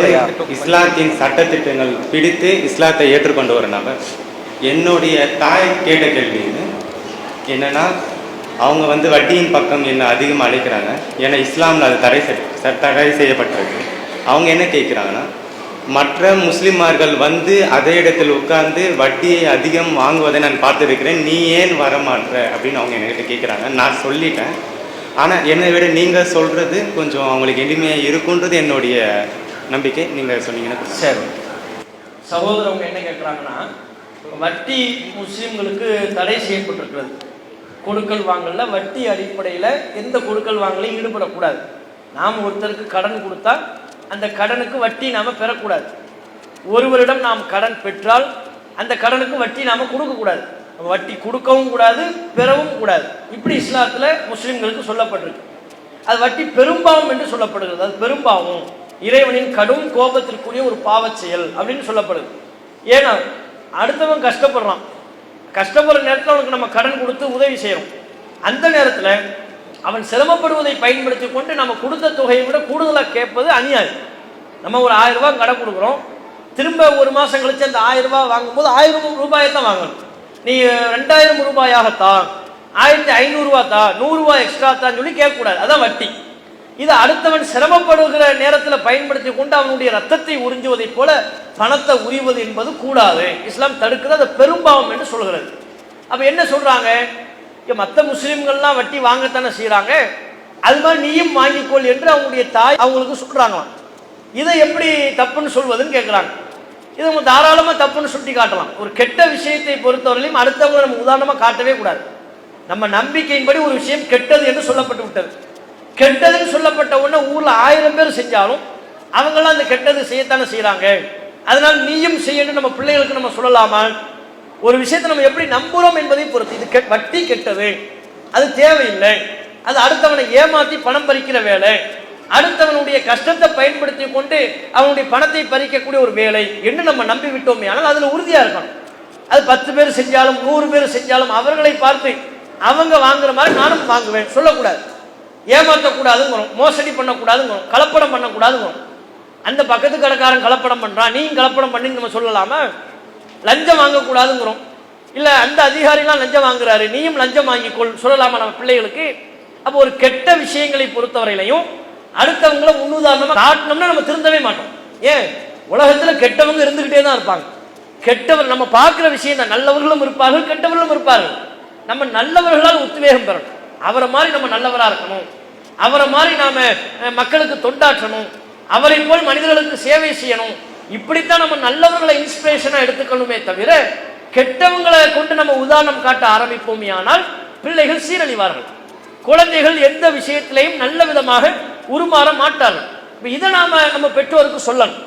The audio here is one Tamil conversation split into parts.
வந்து இஸ்லாத்தின் சட்டத்திட்டங்கள் பிடித்து இஸ்லாத்தை ஏற்றுக்கொண்டு ஒரு நபர் என்னுடைய தாய் கேட்ட கேள்வி இது. என்னன்னா அவங்க வந்து வட்டியின் பக்கம் என்ன அதிகமாக அழைக்கிறாங்க ஏன்னா இஸ்லாமில் அது தடை தடை செய்யப்பட்டிருக்கு. அவங்க என்ன கேட்குறாங்கன்னா மற்ற முஸ்லிமார்கள் வந்து அதே இடத்தில் உட்கார்ந்து வட்டியை அதிகம் வாங்குவதை நான் பார்த்துருக்கிறேன். நீ ஏன் வரமாட்ற? அப்படின்னு அவங்க என்கிட்ட கேட்குறாங்க. நான் சொல்லிட்டேன். ஆனால் என்னை விட நீங்கள் சொல்கிறது கொஞ்சம் அவங்களுக்கு எளிமையாக இருக்குன்றது என்னுடைய நம்பிக்கை நீங்கள் சொன்னீங்கன்னா சரி. சகோதரவங்க என்ன கேட்குறாங்கன்னா வட்டி முஸ்லீம்களுக்கு தடை செய்யப்பட்டிருக்கிறது. கொடுக்கல் வாங்கல வட்டி அடிப்படையில் எந்த கொடுக்கல் வாங்கலையும் ஈடுபடக்கூடாது. நாம் ஒருத்தருக்கு கடன் கொடுத்தா அந்த கடனுக்கு வட்டி நாம் பெறக்கூடாது. ஒருவரிடம் நாம் கடன் பெற்றால் அந்த கடனுக்கு வட்டி நாம் கொடுக்கக்கூடாது. வட்டி கொடுக்கவும் கூடாது பெறவும் கூடாது. இப்படி இஸ்லாத்தில் முஸ்லீம்களுக்கு சொல்லப்பட்டிருக்கு. அது வட்டி பெரும்பாவம் என்று சொல்லப்படுகிறது. அது பெரும்பாவம். இறைவனின் கடும் கோபத்திற்குரிய ஒரு பாவ செயல் அப்படின்னு சொல்லப்படுது. ஏன்னா அடுத்தவன் கஷ்டப்படுறான். கஷ்டப்படுற நேரத்தில் அவனுக்கு நம்ம கடன் கொடுத்து உதவி செய்கிறோம் அந்த நேரத்தில் அவன் சிரமப்படுவதை பயன்படுத்தி கொண்டு நம்ம கொடுத்த தொகையை விட கூடுதலாக கேட்பது அநியாயம். நம்ம ஒரு ஆயிரம் ரூபாய் கடன் கொடுக்குறோம். திரும்ப ஒரு மாதம் கழிச்சு அந்த ஆயிரம் ரூபாய் வாங்கும்போது ஆயிரம் ரூபாயை தான் வாங்கணும். நீ ரெண்டாயிரம் ரூபாயாகத்தான் ஆயிரத்தி ஐநூறுரூவா தான் நூறுரூவா எக்ஸ்ட்ரா தான் சொல்லி கேட்கக்கூடாது. அதான் வட்டி. இது அடுத்தவன் சிரமப்படுகிற நேரத்தில் பயன்படுத்தி கொண்டு அவனுடைய ரத்தத்தை உறிஞ்சுவதைப் போல பணத்தை உரிவது என்பது கூடாது. இஸ்லாம் தடுக்கிறது அது பெரும்பாவம் என்று சொல்கிறது. அப்போ என்ன சொல்கிறாங்க மற்ற முஸ்லீம்கள்லாம் வட்டி வாங்கத்தானே செய்கிறாங்க அது மாதிரி நீயும் வாங்கிக்கொள் என்று அவங்களுடைய தாய் அவங்களுக்கு சொல்றாங்களாம். இதை எப்படி தப்புன்னு சொல்வதுன்னு கேட்குறாங்க இது நம்ம தாராளமாக தப்புன்னு சுட்டி காட்டலாம். ஒரு கெட்ட விஷயத்தை பொறுத்தவரையிலும் அடுத்தவங்களை நம்ம உதாரணமாக காட்டவே கூடாது. நம்ம நம்பிக்கையின்படி ஒரு விஷயம் கெட்டது என்று சொல்லப்பட்டு விட்டது. கெட்டதுன்னு சொல்லப்பட்ட உடனே ஊர்ல ஆயிரம் பேர் செஞ்சாலும் அவங்களாம் அந்த கெட்டது செய்யத்தானே செய்கிறாங்க அதனால நீயும் செய்யணும் நம்ம பிள்ளைகளுக்கு நம்ம சொல்லலாமா? ஒரு விஷயத்தை நம்ம எப்படி நம்புறோம் என்பதை பொறுத்து. இது வட்டி கெட்டது. அது தேவையில்லை. அது அடுத்தவனை ஏமாத்தி பணம் பறிக்கிற வேலை. அடுத்தவனுடைய கஷ்டத்தை பயன்படுத்தி கொண்டு அவனுடைய பணத்தை பறிக்கக்கூடிய ஒரு வேலை. என்று நம்ம நம்பி விட்டோமே ஆனால் அதுல உறுதியா இருக்கணும். அது பத்து பேர் செஞ்சாலும் நூறு பேர் செஞ்சாலும் அவர்களை பார்த்து அவங்க வாங்குற மாதிரி நானும் வாங்குவேன். சொல்லக்கூடாது. ஏமாற்றக்கூடாதுங்கிறோம் மோசடி பண்ணக்கூடாதுங்கிறோம் கலப்படம் பண்ணக்கூடாதுங்கிறோம். அந்த பக்கத்து கடைக்காரன் கலப்படம் பண்ணுறான் நீயும் கலப்படம் பண்ணி நம்ம சொல்லலாமா? லஞ்சம் வாங்கக்கூடாதுங்கிறோம். இல்லை அந்த அதிகாரிலாம் லஞ்சம் வாங்குறாரு நீயும் லஞ்சம் வாங்கிக்கொள் சொல்லலாமா நம்ம பிள்ளைகளுக்கு? அப்போ ஒரு கெட்ட விஷயங்களை பொறுத்தவரையிலையும் அடுத்தவங்கள முன்னுதாரணமாக காட்டணும்னா நம்ம திருந்தவே மாட்டோம். ஏன்? உலகத்தில் கெட்டவங்க இருந்துக்கிட்டே தான் இருப்பாங்க. கெட்டவர் நம்ம பார்க்குற விஷயம் தான் நல்லவர்களும் இருப்பார்கள் கெட்டவர்களும் இருப்பார்கள். நம்ம நல்லவர்களால் உத்வேகம் பெறணும். அவரை மாதிரி நம்ம நல்லவராக இருக்கணும். அவரை மாதிரி நாம மக்களுக்கு தொண்டாற்றணும். அவரை போல் மனிதர்களுக்கு சேவை செய்யணும். இப்படித்தான் நம்ம நல்லவர்களை இன்ஸ்பிரேஷனா எடுத்துக்கணுமே தவிர கெட்டவங்களை கொண்டு நம்ம உதாரணம் காட்ட ஆரம்பிப்போமே ஆனால் பிள்ளைகள் சீரழிவார்கள். குழந்தைகள் எந்த விஷயத்திலையும் நல்ல விதமாக உருமாற மாட்டார்கள். இப்போ இதை நாம நம்ம பெற்றோருக்கு சொல்லணும்.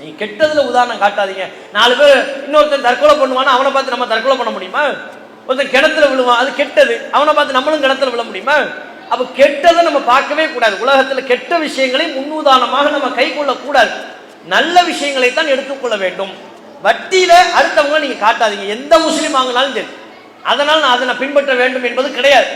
நீ கெட்டதுல உதாரணம் காட்டாதீங்க. நாலு பேர் இன்னொருத்தன் தற்கொலை பண்ணுவானா அவனை பார்த்து நம்ம தற்கொலை பண்ண முடியுமா? ஒருத்தன் கிணத்துல விழுவான் அது கெட்டது. அவனை பார்த்து நம்மளும் கிணத்துல விழ முடியுமா? அப்போ கெட்டதை நம்ம பார்க்கவே கூடாது. உலகத்தில் கெட்ட விஷயங்களை முன்னுதாரணமாக நம்ம கை கொள்ளக்கூடாது. நல்ல விஷயங்களை தான் எடுத்துக்கொள்ள வேண்டும். வட்டியில அடுத்தவங்க நீங்க காட்டாதீங்க. எந்த முஸ்லீம் வாங்கினாலும் சரி. அதனால் நான் அதை நான் பின்பற்ற வேண்டும் என்பது கிடையாது.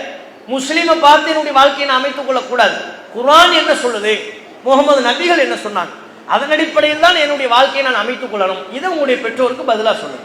முஸ்லீமை பார்த்து என்னுடைய வாழ்க்கையை நான் அமைத்துக் கொள்ளக்கூடாது. குரான் என்ன சொல்லுது? முகமது நபிகள் என்ன சொன்னாங்க? அதன் அடிப்படையில் தான் என்னுடைய வாழ்க்கையை நான் அமைத்துக் கொள்ளணும். இதை உங்களுடைய பெற்றோருக்கு பதிலாக சொல்லுங்க.